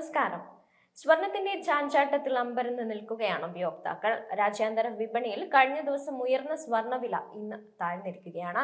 നമസ്കാരം. സ്വർണത്തിന്റെ ചാഞ്ചാട്ടത്തിൽ അമ്പരന്ന് നിൽക്കുകയാണ് ഉപയോക്താക്കൾ. രാജ്യാന്തര വിപണിയിൽ കഴിഞ്ഞ ദിവസം ഉയർന്ന സ്വർണവില ഇന്ന് താഴ്ന്നിരിക്കുകയാണ്.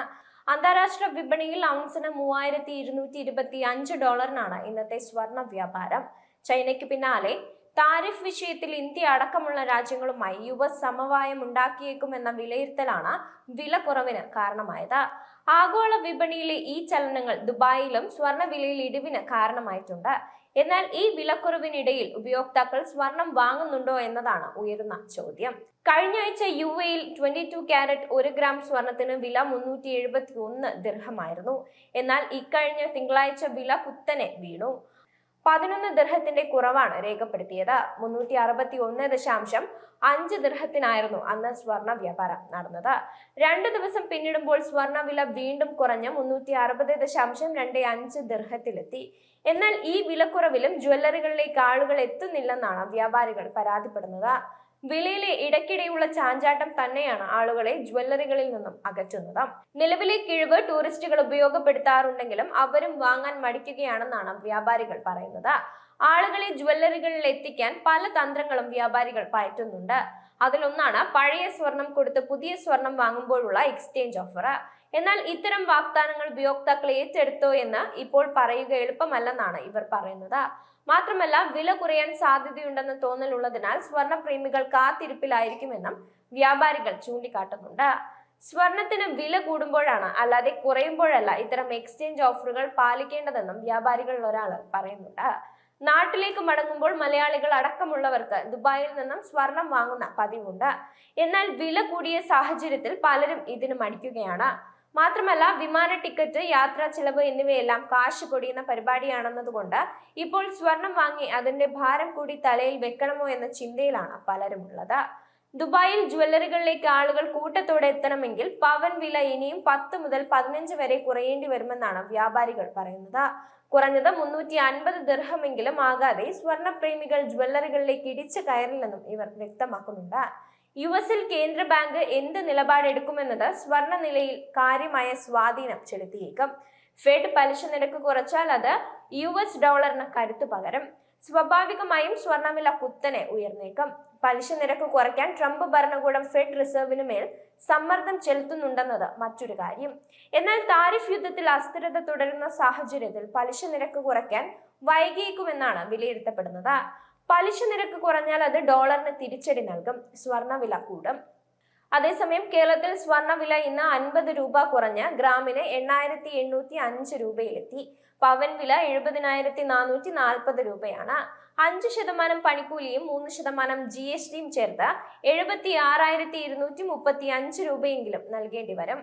അന്താരാഷ്ട്ര വിപണിയിൽ ഔൺസിന് മൂവായിരത്തി ഇരുന്നൂറ്റി ഇരുപത്തി അഞ്ച് ഡോളറിനാണ് ഇന്നത്തെ സ്വർണ വ്യാപാരം. ചൈനയ്ക്ക് പിന്നാലെ താരിഫ് വിഷയത്തിൽ ഇന്ത്യ അടക്കമുള്ള രാജ്യങ്ങളുമായി യുവ സമവായം ഉണ്ടാക്കിയേക്കുമെന്ന വിലയിരുത്തലാണ് വില കുറവിന് കാരണമായത്. ആഗോള വിപണിയിലെ ഈ ചലനങ്ങൾ ദുബായിലും സ്വർണവിലയിൽ ഇടിവിന് കാരണമായിട്ടുണ്ട്. എന്നാൽ ഈ വിലക്കുറവിനിടയിൽ ഉപയോക്താക്കൾ സ്വർണം വാങ്ങുന്നുണ്ടോ എന്നതാണ് ഉയരുന്ന ചോദ്യം. കഴിഞ്ഞ ആഴ്ച യു എയിൽ ട്വന്റി ടു ക്യാരറ്റ് ഒരു ഗ്രാം സ്വർണത്തിന് വില മുന്നൂറ്റി എഴുപത്തി ഒന്ന് ദീർഘമായിരുന്നു എന്നാൽ ഇക്കഴിഞ്ഞ തിങ്കളാഴ്ച വില കുത്തനെ വീണു. പതിനൊന്ന് ദർഹത്തിന്റെ കുറവാണ് രേഖപ്പെടുത്തിയത്. മുന്നൂറ്റി അറുപത്തി ഒന്ന് ദശാംശം അഞ്ച് ദൃഹത്തിനായിരുന്നു അന്ന് സ്വർണ വ്യാപാരം നടന്നത്. രണ്ടു ദിവസം പിന്നിടുമ്പോൾ സ്വർണ വില വീണ്ടും കുറഞ്ഞ് മുന്നൂറ്റി അറുപത് ദശാംശം രണ്ട് അഞ്ച് ദൃഹത്തിലെത്തി എന്നാൽ ഈ വിലക്കുറവിലും ജ്വല്ലറികളിലേക്ക് ആളുകൾ എത്തുന്നില്ലെന്നാണ് വ്യാപാരികൾ പരാതിപ്പെടുന്നത്. വിലയിലെ ഇടയ്ക്കിടെയുള്ള ചാഞ്ചാട്ടം തന്നെയാണ് ആളുകളെ ജ്വല്ലറികളിൽ നിന്നും അകറ്റുന്നത്. നിലവിലെ കിഴിവ് ടൂറിസ്റ്റുകൾ ഉപയോഗപ്പെടുത്താറുണ്ടെങ്കിലും അവരും വാങ്ങാൻ മടിക്കുകയാണെന്നാണ് വ്യാപാരികൾ പറയുന്നത്. ആളുകളെ ജ്വല്ലറികളിൽ എത്തിക്കാൻ പല തന്ത്രങ്ങളും വ്യാപാരികൾ പയറ്റുന്നുണ്ട്. അതിലൊന്നാണ് പഴയ സ്വർണം കൊടുത്ത് പുതിയ സ്വർണം വാങ്ങുമ്പോഴുള്ള എക്സ്ചേഞ്ച് ഓഫർ എന്നാൽ ഇത്തരം വാഗ്ദാനങ്ങൾ ഉപയോക്താക്കൾ ഏറ്റെടുത്തോ എന്ന് ഇപ്പോൾ പറയുക എളുപ്പമല്ലെന്നാണ് ഇവർ പറയുന്നത്. മാത്രമല്ല വില കുറയാൻ സാധ്യതയുണ്ടെന്ന് തോന്നലുള്ളതിനാൽ സ്വർണ പ്രേമികൾ കാത്തിരിപ്പിലായിരിക്കുമെന്നും വ്യാപാരികൾ ചൂണ്ടിക്കാട്ടുന്നുണ്ട്. സ്വർണത്തിന് വില കൂടുമ്പോഴാണ് അല്ലാതെ കുറയുമ്പോഴല്ല ഇത്തരം എക്സ്ചേഞ്ച് ഓഫറുകൾ പാലിക്കേണ്ടതെന്നും വ്യാപാരികളിൽ ഒരാൾ പറയുന്നുണ്ട്. നാട്ടിലേക്ക് മടങ്ങുമ്പോൾ മലയാളികൾ അടക്കമുള്ളവർക്ക് ദുബായിൽ നിന്നും സ്വർണം വാങ്ങുന്ന പതിവുണ്ട്. എന്നാൽ വില കൂടിയ സാഹചര്യത്തിൽ പലരും ഇതിന് മടിക്കുകയാണ്. മാത്രമല്ല വിമാന ടിക്കറ്റ് യാത്രാ ചിലവ് എന്നിവയെല്ലാം കാശ് കൊടിയുന്ന പരിപാടിയാണെന്നതുകൊണ്ട് ഇപ്പോൾ സ്വർണം വാങ്ങി അതിന്റെ ഭാരം കൂടി തലയിൽ വെക്കണമോ എന്ന ചിന്തയിലാണ് പലരും ഉള്ളത് ദുബായിൽ ജ്വല്ലറികളിലേക്ക് ആളുകൾ കൂട്ടത്തോടെ എത്തണമെങ്കിൽ പവൻ വില ഇനിയും പത്ത് മുതൽ പതിനഞ്ച് വരെ കുറയേണ്ടി വരുമെന്നാണ് വ്യാപാരികൾ പറയുന്നത്. കുറഞ്ഞത് മുന്നൂറ്റി അൻപത് ദീർഘമെങ്കിലും ആകാതെ സ്വർണപ്രേമികൾ ജ്വല്ലറികളിലേക്ക് ഇടിച്ചു കയറില്ലെന്നും ഇവർ വ്യക്തമാക്കുന്നുണ്ട്. യു എസിൽ കേന്ദ്ര ബാങ്ക് എന്ത് നിലപാടെടുക്കുമെന്നത് സ്വർണ നിലയിൽ കാര്യമായ സ്വാധീനം ചെലുത്തിയേക്കും. ഫെഡ് പലിശ നിരക്ക് കുറച്ചാൽ അത് യു എസ് ഡോളറിന് കരുത്തു പകരം സ്വാഭാവികമായും സ്വർണവില കുത്തനെ ഉയർന്നേക്കും. പലിശ നിരക്ക് കുറയ്ക്കാൻ ട്രംപ് ഭരണകൂടം ഫെഡ് റിസർവിന് മേൽ സമ്മർദ്ദം ചെലുത്തുന്നുണ്ടെന്നത് മറ്റൊരു കാര്യം. എന്നാൽ താരിഫ് യുദ്ധത്തിൽ അസ്ഥിരത തുടരുന്ന സാഹചര്യത്തിൽ പലിശ നിരക്ക് കുറയ്ക്കാൻ വൈകിയേക്കുമെന്നാണ് വിലയിരുത്തപ്പെടുന്നത്. പലിശ നിരക്ക് കുറഞ്ഞാൽ അത് ഡോളറിന് തിരിച്ചടി നൽകും സ്വർണവില കൂടും. അതേസമയം കേരളത്തിൽ സ്വർണവില ഇന്ന് അൻപത് രൂപ കുറഞ്ഞ് ഗ്രാമിന് എണ്ണായിരത്തി എണ്ണൂറ്റി അഞ്ച് രൂപയിലെത്തി. പവൻ വില എഴുപതിനായിരത്തി നാനൂറ്റി നാൽപ്പത് രൂപയാണ്. അഞ്ച് ശതമാനം പണിക്കൂലിയും മൂന്ന് ശതമാനം ജി എസ് ടിയും ചേർത്ത് എഴുപത്തി ആറായിരത്തി ഇരുന്നൂറ്റി മുപ്പത്തി അഞ്ച് രൂപയെങ്കിലും നൽകേണ്ടി വരും.